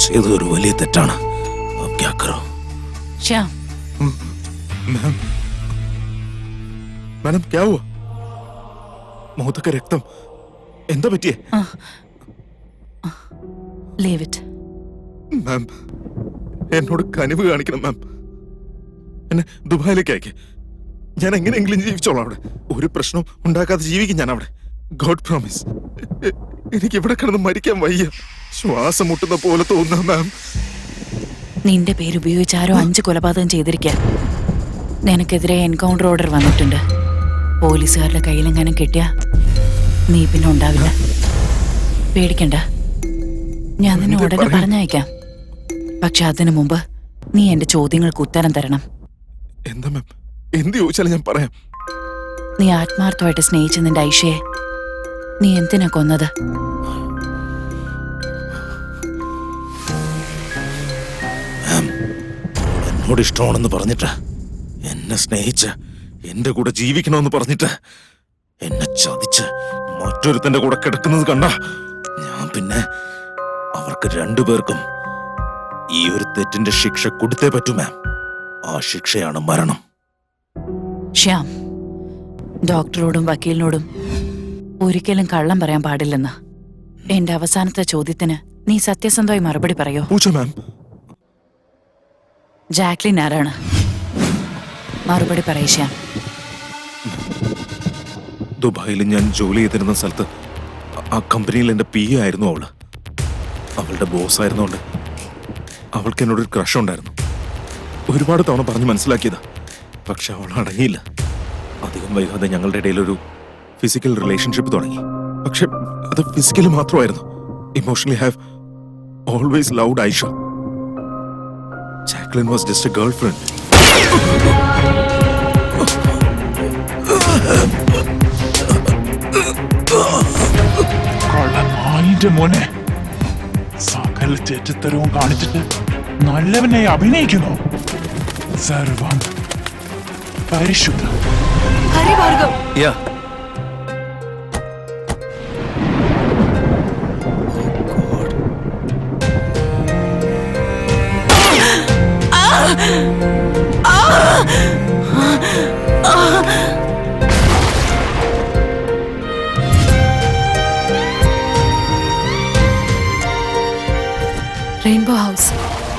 ചെയ്തത് ഒരു വലിയ തെറ്റാണ് अब क्या करो ശ്യാം मैम मैडम क्या हुआ മുഖത്തൊക്കെ രക്തം എന്താ പറ്റിയേ ലീവ് ഇറ്റ് മാം എന്നോട് കനിവ് കാണിക്കണം മാം എന്നെ ദുബായിലേക്ക് അയക്കേ ഞാൻ എങ്ങനെയെങ്കിലും ജീവിച്ചോളാം അവിടെ ഒരു പ്രശ്നവും ഉണ്ടാക്കാതെ ജീവിക്കും ഞാൻ അവിടെ ഗോഡ് പ്രോമിസ് എനിക്ക് ഇവിടെ കിടന്ന് മരിക്കാൻ വയ്യ ശ്വാസം മുട്ടുന്ന പോലെ തോന്നുന്ന മാം. നിന്റെ പേര് ഉപയോഗിച്ച് ആരോ അഞ്ച് കൊലപാതകം ചെയ്തിരിക്കാൻ നിനക്കെതിരെ എൻകൗണ്ടർ ഓർഡർ വന്നിട്ടുണ്ട്. പോലീസുകാരുടെ കയ്യിലെങ്ങാനും കിട്ടിയ നീ പിന്നെ ഉണ്ടാവില്ല. പേടിക്കണ്ട. ഞാൻ നിന്നെ ഉടനെ? പറഞ്ഞയക്കാം. പക്ഷെ അതിനു മുമ്പ് നീ എന്റെ ചോദ്യങ്ങൾക്ക് ഉത്തരം തരണം. എന്താ മാം? എന്ത് ചോദിച്ചാലും ഞാൻ പറയാം. നീ ആത്മാർത്ഥമായിട്ട് സ്നേഹിച്ച നിന്റെ ഐഷയെ നീ എന്തിനാ കൊന്നത്? എന്നോട് ഇഷ്ടമാണെന്ന് പറഞ്ഞിട്ട് എന്നെ സ്നേഹിച്ച് എന്റെ കൂടെ ജീവിക്കണമെന്ന് പറഞ്ഞിട്ട് എന്നെ ചതിച്ച് മറ്റൊരുത്തന്റെ കൂടെ കിടക്കുന്നത് കണ്ട ഞാൻ പിന്നെ അവർക്ക് രണ്ടുപേർക്കും ഈ ഒരു തെറ്റിന്റെ ശിക്ഷ കൊടുത്തേ പറ്റൂ മാം. ആ ശിക്ഷയാണ് മരണം. ശ്യാം ഡോക്ടറോടും വക്കീലിനോടും ഒരിക്കലും കള്ളം പറയാൻ പാടില്ലെന്ന്. എന്റെ അവസാനത്തെ ചോദ്യത്തിന് നീ സത്യസന്ധമായി മറുപടി പറയോ? പൂച്ച മാം. ജാക്ലിൻ ആരാണ്? മറുപടി പറയ ദുബായിൽ ഞാൻ ജോലി ചെയ്തിരുന്ന സ്ഥലത്ത് ആ- കമ്പനിയിൽ എന്റെ പി എ ആയിരുന്നു അവൾ. അവളുടെ ബോസ് ആയിരുന്നോണ്ട് അവൾക്ക് എന്നോട് ഒരു ക്രഷ് ഉണ്ടായിരുന്നു. ഒരുപാട് തവണ പറഞ്ഞ് മനസ്സിലാക്കിയതാ. പക്ഷെ അവൾ അടങ്ങിയില്ല. അധികം വൈകാതെ ഞങ്ങളുടെ ഇടയിൽ ഒരു ഫിസിക്കൽ റിലേഷൻഷിപ്പ് തുടങ്ങി. പക്ഷെ അത് ഫിസിക്കലി മാത്രമായിരുന്നു. Emotionally have always loved Aisha Jacqueline was just a girlfriend. Friend മോനെ സകല തെറ്റിത്തരവും കാണിച്ചിട്ട് നല്ലവനെ അഭിനയിക്കുന്നു. സർവം പരിശുദ്ധം. ഹരി ഭാർഗവ്. യാ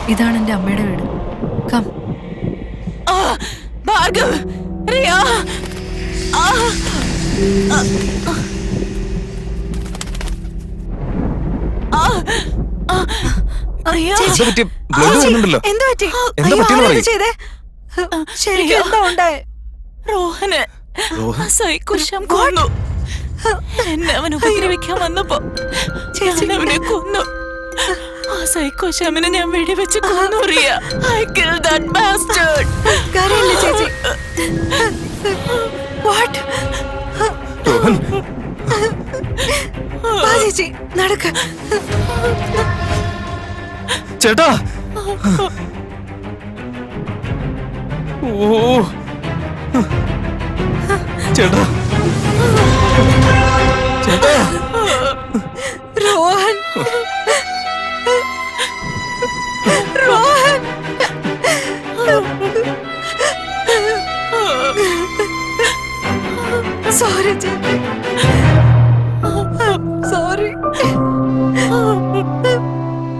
ഇതാണ് എന്റെ അമ്മയുടെ വീട്. കം ഭാർഗവ് റിയ. റോഹന്. കൊന്നു. എന്നെ അവൻ ഉപദ്രവിക്കാൻ വന്നപ്പോ ചേച്ചി. അവനെ കൊന്നു. ആ സൈക്കോശാമിനെ ഞാൻ വെടിവെച്ച് കൊന്നു Riya I kill that bastard കരയില്ല ചേച്ചി? വാട്ട് രോഹൻ. വാ ചേച്ചി നടക്ക. ചേട്ടാ. ഓ. ചേട്ടാ. ചേട്ടാ. റോഹൻ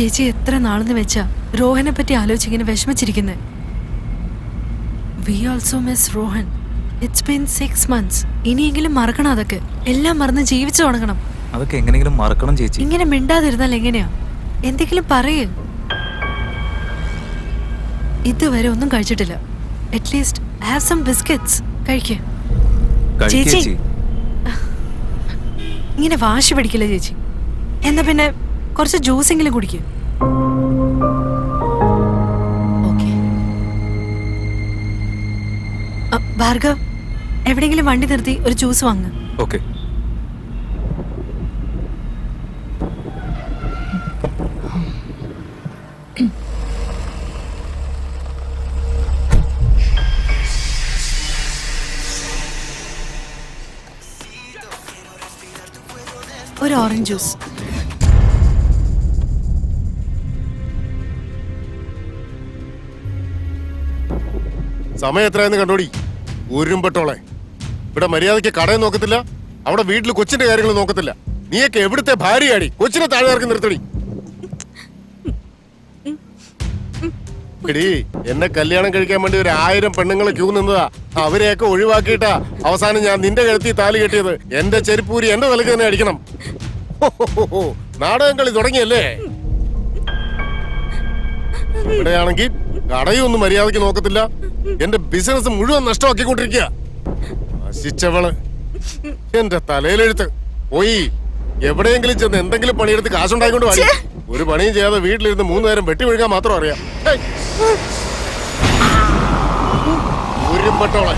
ചേച്ചി എത്ര നാളെന്ന് വെച്ചാ രോഹനെ പറ്റി ആലോചിച്ചിങ്ങനെ വിഷമിച്ചിരിക്കുന്നത് we also miss Rohan it's been six months ഇനിയെങ്കിലും മറക്കണം അതൊക്കെ. എല്ലാം മറന്ന് ജീവിച്ചു തുടങ്ങണം. അതൊക്കെ എങ്ങനെയെങ്കിലും മറക്കണം ചേച്ചി. ഇങ്ങനെ മിണ്ടാതിരുന്നാൽ എങ്ങനെയാ? എന്തെങ്കിലും പറയേ. ഇതുവരെ ഒന്നും കഴിച്ചിട്ടില്ല. അറ്റ്ലീസ്റ്റ് ഹാവ് സം ബിസ്ക്കറ്റ്സ് കഴിക്കേ. ചേച്ചി. ഇങ്ങനെ വാശി പിടിക്കില്ല ചേച്ചി. എന്നാ പിന്നെ കുറച്ച് ജ്യൂസെങ്കിലും കുടിക്കും. ഭാർഗവ് എവിടെയെങ്കിലും വണ്ടി നിർത്തി ഒരു ജ്യൂസ് വാങ്ങ്. ഓക്കെ. ഒരു ഓറഞ്ച് ജ്യൂസ് സമയം എത്രയെന്ന് കണ്ടോടി? ഉരുമ്പെട്ടോളെ. ഇവിടെ മര്യാദയ്ക്ക് കടയും നോക്കത്തില്ല അവിടെ വീട്ടിൽ കൊച്ചിന്റെ കാര്യങ്ങൾ നോക്കത്തില്ല. നീയൊക്കെ എവിടുത്തെ ഭാര്യയാടി? കൊച്ചിനെ താഴെ ഇറക്കി നിർത്തടി. എടി എന്നെ കല്യാണം കഴിക്കാൻ വേണ്ടി ഒരു ആയിരം പെണ്ണുങ്ങളെ ക്യൂ നിന്നതാ. അവരെയൊക്കെ ഒഴിവാക്കിയിട്ടാ അവസാനം ഞാൻ നിന്റെ കഴുത്തി താലി കെട്ടിയത്. എന്റെ ചെരുപ്പൂരി എന്റെ തലക്ക് തന്നെ അടിക്കണം. നാടകം കളി തുടങ്ങിയല്ലേ? ഇവിടെയാണെങ്കിൽ കടയും മര്യാദയ്ക്ക് മര്യാദയ്ക്ക് നോക്കത്തില്ല. എന്റെ ബിസിനസ് മുഴുവൻ നഷ്ടമാക്കിക്കൊണ്ടിരിക്കുക നശിച്ചവൾ. എന്റെ തലയിലെഴുത്ത്. പോയി. എവിടെയെങ്കിലും ചെന്ന് എന്തെങ്കിലും പണിയെടുത്ത് കാശുണ്ടായിക്കൊണ്ട് വാടി ഒരു പണിയും ചെയ്യാതെ വീട്ടിലിരുന്ന് മൂന്ന് നേരം വെട്ടി വീഴുക മാത്രം അറിയാം. ഒരു ഉരുമ്പെട്ടോളെ